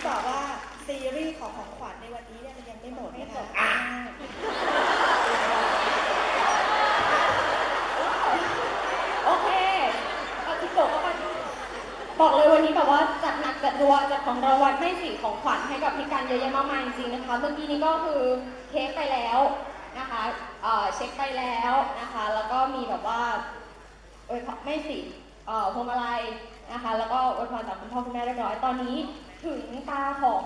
ที่บอกว่าซีรีส์ของของขวัญในวันนี้เนี่ยมันยังไม่หมดนะคะอะโอเคเอาจิโกะก็ไปบอกเลยวันนี้แบบว่าจัดหนักจัดรัวจัดของรางวัลให้สิ่งของขวัญให้กับพี่การเยอะแยะมากมายจริงๆนะคะ เมื่อกี้นี้ก็คือเค้กไปแล้วนะคะเอ่อเช็คไปแล้วนะคะ แล้วก็มีแบบว่าเอ้ยไม่สิเอ่อพวงมาลัยนะคะ แล้วก็อวยพรจากคุณพ่อคุณแม่เรียบร้อยตอนนี้ ถึงตาของ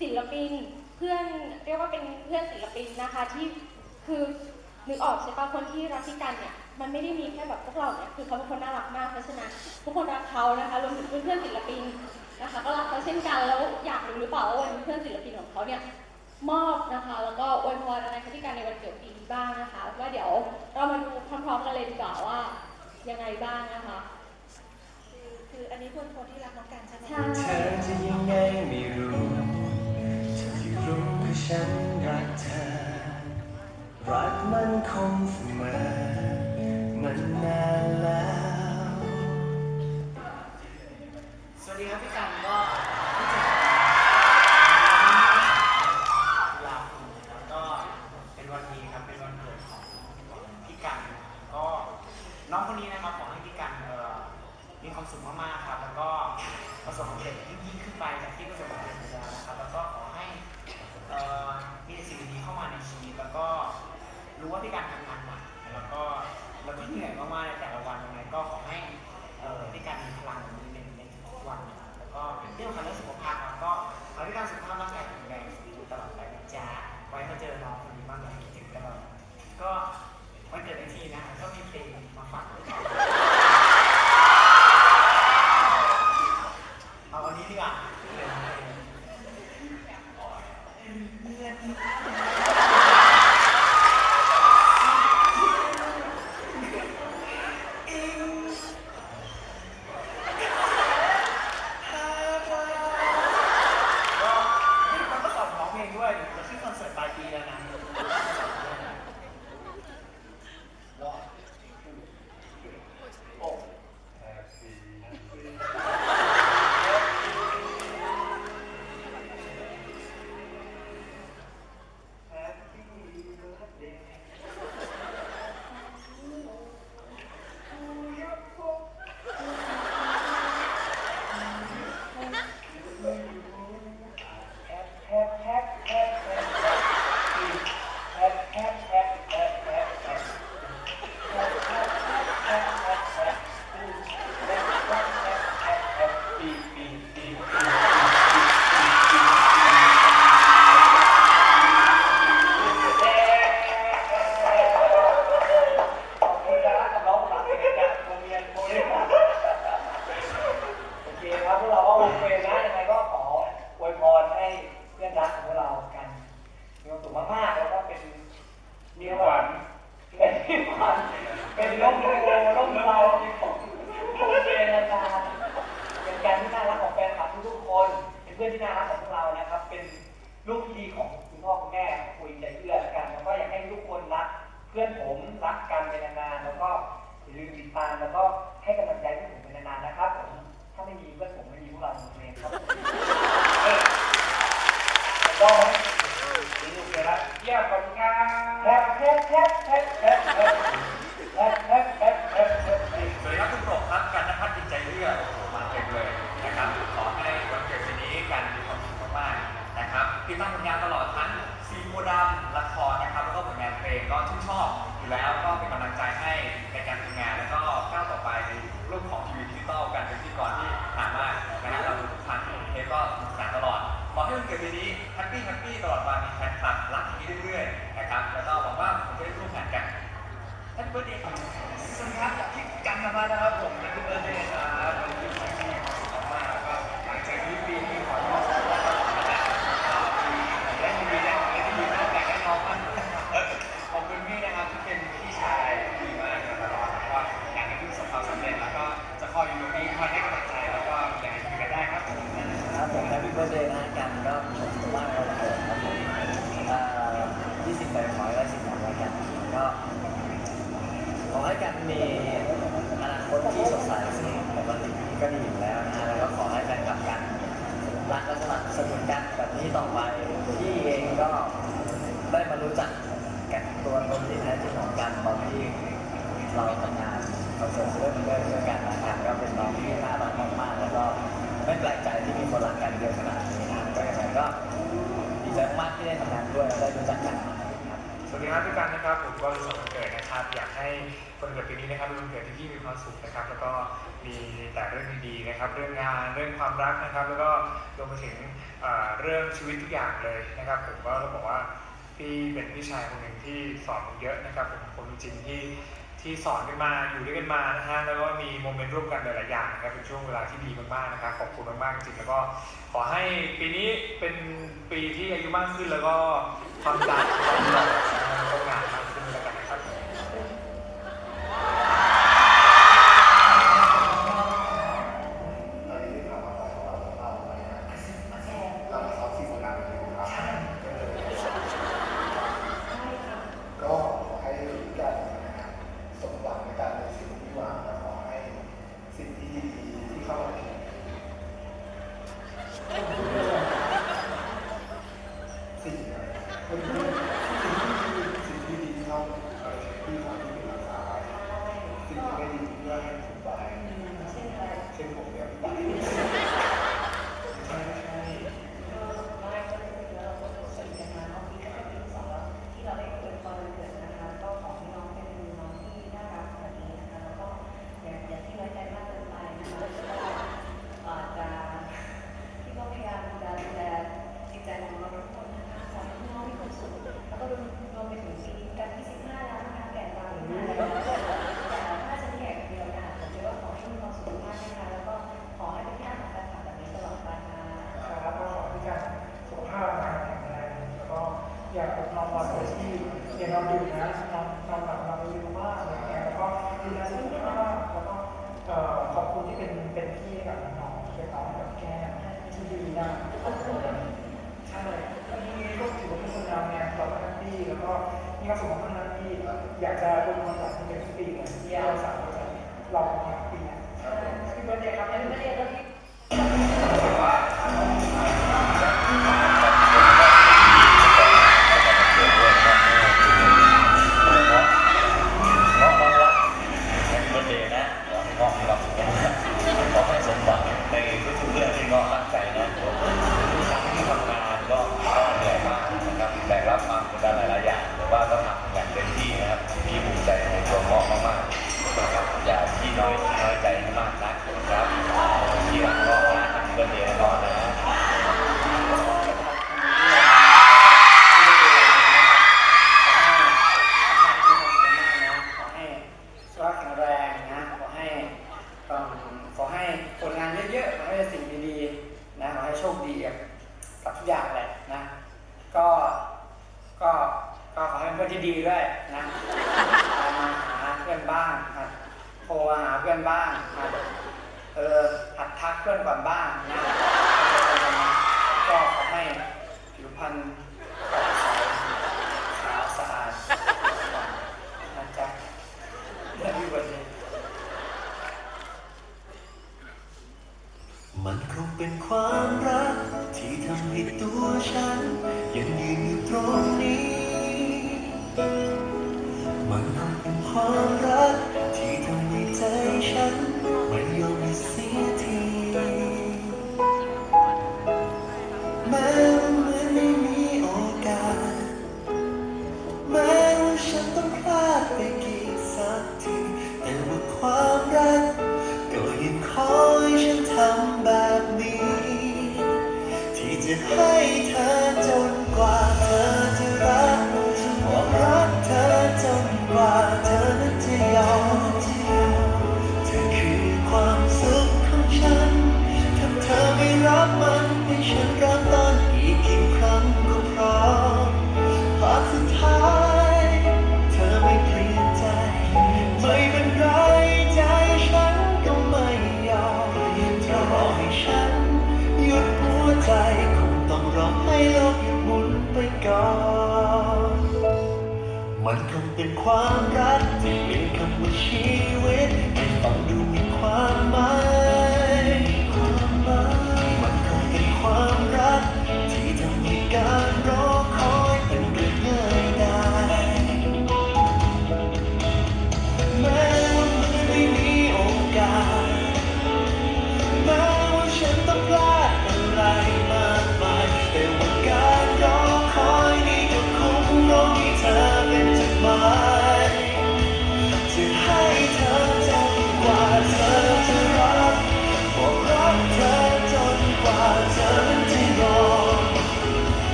ศิลปิน เพื่อนเรียกว่าเป็นเพื่อนศิลปินนะคะที่คือนึกออกใช่ปะคนที่รักพี่กันเนี่ยมันไม่ได้มีแค่แบบพวกเราเนี่ยคือเขาเป็นคนน่ารักมากเพราะฉะนั้นทุกคนรักเขานะคะรวมถึงเพื่อนๆศิลปินนะคะก็รักเขาเช่นกันแล้วอยากรู้หรือเปล่าว่าวันนี้เพื่อนศิลปินของเขาเนี่ยมอบนะคะแล้วก็อวยพรอะไรให้พี่กันในวันเกิดปีนี้บ้างนะคะว่าเดี๋ยวเรามาดูพร้อมๆกันเลยดีกว่าว่ายังไงบ้างนะคะ คือคืออันนี้คนคนที่รักน้องกันใช่ไหมใช่ เธอจะยังไงไม่รู้เธอที่รู้คือฉันรักเธอ รักมันคงเสมอ มันนานแล้ว สวัสดีครับพี่กันก็ที่เจอลาคุณแล้วก็เป็นวันนี้ครับเป็นวันเกิดของพี่กันก็น้องคนนี้นะครับขอให้พี่กันเอ่อ มีความสุขมากๆครับ แล้วก็ประสบความสำเร็จยิ่งขึ้นไปจากที่ประสบความสำเร็จมาแล้วนะครับ แล้วก็ขอให้มีสิ่งดีๆเข้ามาในชีวิต แล้วก็รู้ว่าพี่การทำงานหนักแล้วก็แล้วก็เหนื่อยมากๆในแต่ละวันยังไงก็ขอให้ที่ Yeah. ชื่นชอบอยู่แล้วก็เป็นกำลังใจให้ในการทำงาน แล้วก็ก้าวต่อไปในโลกของทีวีดิจิตอลการเป็นพิธีกรที่หามากนะฮะเราดูทุกครั้งที่เทปก็สนุกสนานตลอดขอให้วันเกิดปีนี้แฮปปี้แฮปปี้ตลอดวันมีแฟนคลับรักอย่างนี้เรื่อยๆนะครับแล้วก็หวังว่าผมจะได้ร่วมงานกันท่านเบิร์ดเดย์ครับสวัสดีครับจากที่กันมาแล้วครับผม ที่เราทำงานเราเจอเรื่องเรื่องกันนะครับก็เป็นน้องที่น่ารักมากๆแล้วก็ไม่แปลกใจที่มีคนรักกันเยอะขนาดนี้นะก็ยังไงก็ดีใจมากที่ได้ทำงานด้วยและได้รู้จักกันครับสวัสดีครับพี่กันนะครับผมก็รู้สึกวันเกิดนะครับอยากให้คนเกิดปีนี้นะครับเป็นวันเกิดที่พี่มีความสุขนะครับ แล้วก็มีแต่เรื่องดีๆนะครับ เรื่องงานเรื่องความรักนะครับ แล้วก็รวมไปถึงเรื่องชีวิตทุกอย่างเลยนะครับ ผมก็ต้องบอกว่า พี่เป็นพี่ชายคนหนึ่งที่สอนผมเยอะนะครับผมคนจริงที่ที่สอนกันมาอยู่ด้วยกันมานะฮะแล้วก็มีโมเมนต์ร่วมกันหลายๆอย่างนะครับเป็นช่วงเวลาที่ดีมากๆนะครับขอบคุณมากๆจริงแล้วก็ขอให้ปีนี้เป็นปีที่อายุมากขึ้นแล้วก็ความดัมหล่อนะครักแล้วก็งานมากขึ้นแล้วกันนะครับ ก็ขอให้กันนะครับสมหวังในการในสิ่งที่หวังและขอให้สิ่งที่ดีๆที่เข้ามาถึงสิ่งสิ่งที่ดีสิ่งที่ดีที่เข้ามาที่ทำให้เป็นรักษาไว้สิ่งที่ไม่ดีเพื่อให้สุดไปเช่นอะไรเช่นผมเนี่ยไปไม่ใช่ไม่ใช่ ครับก็ขอที่การสุขภาพร่างกายแข็งแรงแล้วก็อยากอบนอนหลับโดยที่อย่านอนดึกนะนอนนอนหลับนอนเร็วมากอะไรอย่างเงี้ยแล้วก็ดูแลสุขภาพแล้วก็เอ่อขอบคุณที่เป็นเป็นพี่ ให้กับน้องๆเป็นน้องกับแก้มที่ดีนะขอบคุณใช่ที่นี้ก็ถือว่าเป็นคนงานงานเราก็แฮปปี้แล้วก็มีความสุขมากๆ ที่อยากจะรวมความหลังเป็นทุกปีเลยที่เราสามารถจะลองมาปีนี้พี่เบิร์ดเดย์ครับพี่เบิร์ดเดย์เขอให้สิ่งดีๆนะขอให้โชคดีกับบทุกอย่างแหละนะ ก็ก็ก็ขอให้เพื่อนที่ดีด้วยนะมาหาเพื่อนบ้างโทรมาหาเพื่อนบ้างเออหัดทักเพื่อนก่อนบ้าง ให้